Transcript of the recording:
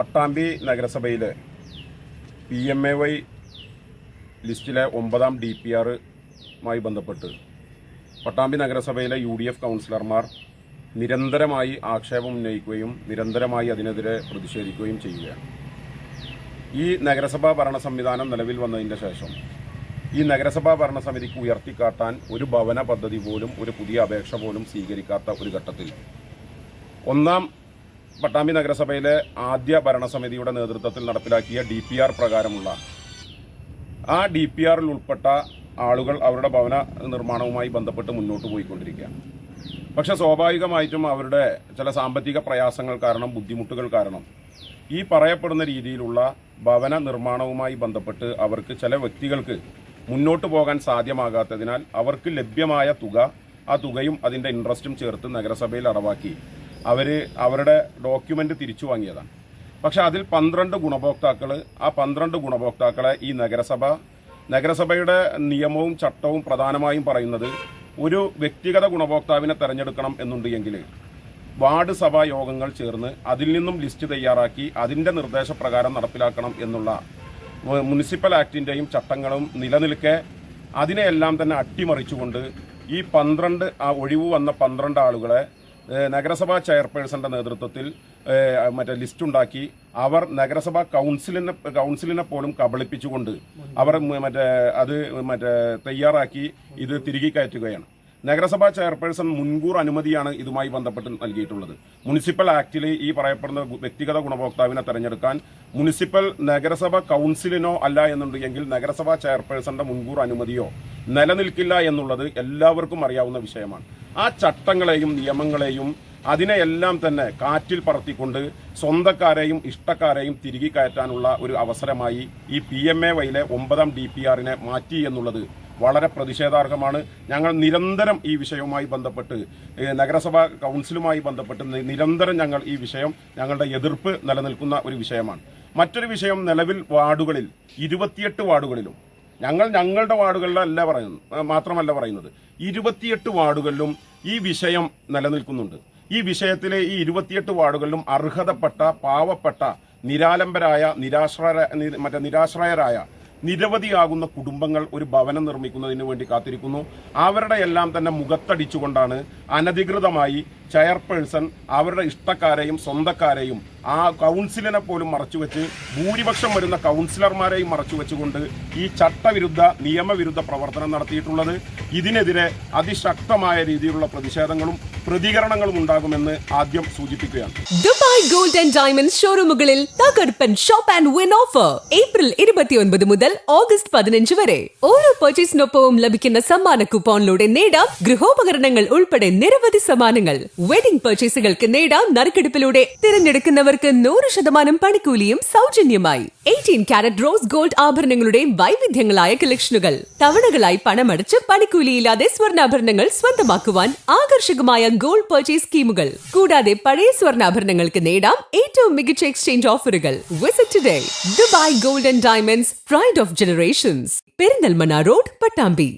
പട്ടാമ്പി നഗരസഭയിലെ P M A Y ലിസ്റ്റിലെ ഒമ്പതാം ഡി പി ആറുമായി ബന്ധപ്പെട്ട് പട്ടാമ്പി നഗരസഭയിലെ യു ഡി എഫ് കൗൺസിലർമാർ നിരന്തരമായി ആക്ഷേപം ഉന്നയിക്കുകയും നിരന്തരമായി അതിനെതിരെ പ്രതിഷേധിക്കുകയും ചെയ്യുകയാണ്. ഈ നഗരസഭാ ഭരണ സംവിധാനം നിലവിൽ വന്നതിന്റെ ശേഷം ഈ നഗരസഭാ ഭരണസമിതിക്ക് ഉയർത്തിക്കാട്ടാൻ ഒരു ഭവന പദ്ധതി പോലും ഒരു പുതിയ അപേക്ഷ പോലും സ്വീകരിക്കാത്ത ഒരു ഘട്ടത്തിൽ ഒന്നാം പട്ടാമ്പി നഗരസഭയിലെ ആദ്യ ഭരണസമിതിയുടെ നേതൃത്വത്തിൽ നടപ്പിലാക്കിയ ഡി പി ആർ പ്രകാരമുള്ള ആ ഡി പി ആറിൽ ഉൾപ്പെട്ട ആളുകൾ അവരുടെ ഭവന നിർമ്മാണവുമായി ബന്ധപ്പെട്ട് മുന്നോട്ട് പോയിക്കൊണ്ടിരിക്കുകയാണ്. പക്ഷെ സ്വാഭാവികമായിട്ടും അവരുടെ ചില സാമ്പത്തിക പ്രയാസങ്ങൾ കാരണം ബുദ്ധിമുട്ടുകൾ കാരണം ഈ പറയപ്പെടുന്ന രീതിയിലുള്ള ഭവന നിർമ്മാണവുമായി ബന്ധപ്പെട്ട് അവർക്ക് ചില വ്യക്തികൾക്ക് മുന്നോട്ട് പോകാൻ സാധ്യമാകാത്തതിനാൽ അവർക്ക് ലഭ്യമായ തുക ആ തുകയും അതിന്റെ ഇൻട്രസ്റ്റും ചേർത്ത് നഗരസഭയിൽ അടവാക്കി. അവർ അവരുടെ ഡോക്യുമെന്റ് തിരിച്ചു വാങ്ങിയതാണ്. പക്ഷേ അതിൽ പന്ത്രണ്ട് ഗുണഭോക്താക്കൾ ആ പന്ത്രണ്ട് ഗുണഭോക്താക്കളെ ഈ നഗരസഭ നഗരസഭയുടെ നിയമവും ചട്ടവും പ്രധാനമായും പറയുന്നത് ഒരു വ്യക്തിഗത ഗുണഭോക്താവിനെ തെരഞ്ഞെടുക്കണം എന്നുണ്ട് എങ്കിൽ വാർഡ് സഭാ യോഗങ്ങൾ ചേർന്ന് അതിൽ നിന്നും ലിസ്റ്റ് തയ്യാറാക്കി അതിന്റെ നിർദ്ദേശപ്രകാരം നടപ്പിലാക്കണം എന്നുള്ള മുനിസിപ്പൽ ആക്ടിന്റെയും ചട്ടങ്ങളും നിലനിൽക്കെ അതിനെയെല്ലാം തന്നെ അട്ടിമറിച്ചുകൊണ്ട് ഈ പന്ത്രണ്ട് ആ ഒഴിവ് വന്ന പന്ത്രണ്ട് ആളുകളെ നഗരസഭാ ചെയർപേഴ്സന്റെ നേതൃത്വത്തിൽ മറ്റേ ലിസ്റ്റ് ഉണ്ടാക്കി അവർ നഗരസഭാ കൗൺസിലിനെ കൗൺസിലിനെ പോലും കബളിപ്പിച്ചുകൊണ്ട് അവർ മറ്റേ അത് മറ്റേ തയ്യാറാക്കി ഇത് തിരികെ കയറ്റുകയാണ്. നഗരസഭാ ചെയർപേഴ്സൺ മുൻകൂർ അനുമതിയാണ് ഇതുമായി ബന്ധപ്പെട്ട് നൽകിയിട്ടുള്ളത്. മുനിസിപ്പൽ ആക്ടിൽ ഈ പറയപ്പെടുന്ന വ്യക്തിഗത ഗുണഭോക്താവിനെ തെരഞ്ഞെടുക്കാൻ മുനിസിപ്പൽ നഗരസഭ കൗൺസിലിനോ അല്ല എന്നുണ്ടെങ്കിൽ നഗരസഭാ ചെയർപേഴ്സന്റെ മുൻകൂർ അനുമതിയോ നിലനിൽക്കില്ല എന്നുള്ളത് എല്ലാവർക്കും അറിയാവുന്ന വിഷയമാണ്. ആ ചട്ടങ്ങളെയും നിയമങ്ങളെയും അതിനെയെല്ലാം തന്നെ കാറ്റിൽ പറത്തിക്കൊണ്ട് സ്വന്തക്കാരെയും ഇഷ്ടക്കാരെയും തിരികെ കയറ്റാനുള്ള ഒരു അവസരമായി ഈ പി എം എ വൈയിലെ ഒമ്പതാം ഡി പി ആറിനെ മാറ്റി എന്നുള്ളത് വളരെ പ്രതിഷേധാർഹമാണ്. ഞങ്ങൾ നിരന്തരം ഈ വിഷയവുമായി ബന്ധപ്പെട്ട് നഗരസഭാ കൗൺസിലുമായി ബന്ധപ്പെട്ട് നിരന്തരം ഞങ്ങൾ ഈ വിഷയം ഞങ്ങളുടെ എതിർപ്പ് നിലനിൽക്കുന്ന ഒരു വിഷയമാണ്. മറ്റൊരു വിഷയം നിലവിൽ വാർഡുകളിൽ ഇരുപത്തിയെട്ട് വാർഡുകളിലും ഞങ്ങൾ ഞങ്ങളുടെ വാർഡുകളിലല്ല പറയുന്നത്. മാത്രമല്ല പറയുന്നത്. ഇരുപത്തിയെട്ട് വാർഡുകളിലും ഈ വിഷയം നിലനിൽക്കുന്നുണ്ട്. ഈ വിഷയത്തിലെ ഈ ഇരുപത്തിയെട്ട് വാർഡുകളിലും അർഹതപ്പെട്ട പാവപ്പെട്ട നിരാലംബരായ നിരാശ്രയ മറ്റേ നിരാശ്രയരായ നിരവധിയാകുന്ന കുടുംബങ്ങൾ ഒരു ഭവനം നിർമ്മിക്കുന്നതിന് വേണ്ടി കാത്തിരിക്കുന്നു. അവരുടെ എല്ലാം തന്നെ മുഖത്തടിച്ചുകൊണ്ടാണ് അനധികൃതമായി ചെയർപേഴ്സൺ അവരുടെ ഇഷ്ടക്കാരെയും സ്വന്തക്കാരെയും ആ കൗൺസിലിനെ പോലും മറച്ചുവെച്ച് ഭൂരിപക്ഷം വരുന്ന കൗൺസിലർമാരെയും മറച്ചുവെച്ചുകൊണ്ട് ഈ ചട്ടവിരുദ്ധ നിയമവിരുദ്ധ പ്രവർത്തനം നടത്തിയിട്ടുള്ളത്. ഇതിനെതിരെ അതിശക്തമായ രീതിയിലുള്ള പ്രതിഷേധങ്ങളും പ്രതികരണങ്ങളും ഉണ്ടാകുമെന്ന് ആദ്യം സൂചിപ്പിക്കുകയാണ്. ദുബായ് ഗോൾഡ് ആൻഡ് ഡയമണ്ട് ഷോറൂമുകളിൽ തകർപ്പൻ shop and win offer April ഇരുപത്തിയൊൻപത് മുതൽ ഓഗസ്റ്റ് പതിനഞ്ച് വരെ. ഓരോ പർച്ചേസിനൊപ്പവും ലഭിക്കുന്ന സമ്മാന കൂപ്പോണിലൂടെ നേടാം ഗൃഹോപകരണങ്ങൾ ഉൾപ്പെടെ നിരവധി സമ്മാനങ്ങൾ. വെഡിംഗ് പർച്ചേസുകൾക്ക് നേടാം നറുക്കെടുപ്പിലൂടെ. തിരഞ്ഞെടുക്കുന്നവർക്ക് നൂറ് ശതമാനം പണിക്കൂലിയും സൗജന്യമായി. എയ്റ്റീൻ കാരറ്റ് റോസ് ഗോൾഡ് ആഭരണങ്ങളുടെ വൈവിധ്യങ്ങളായ കളക്ഷനുകൾ തവണകളായി പണമടച്ച് പണിക്കൂലിയില്ലാതെ സ്വർണാഭരണങ്ങൾ സ്വന്തമാക്കുവാൻ ആകർഷകമായ ഗോൾഡ് പർച്ചേസ് സ്കീമുകൾ കൂടാതെ പഴയ സ്വർണാഭരണങ്ങൾക്ക് നേടാം ഏറ്റവും മികച്ച എക്സ്ചേഞ്ച് ഓഫറുകൾ visit today Dubai gold and diamonds pride of generations Perinthalmanna road Pattambi.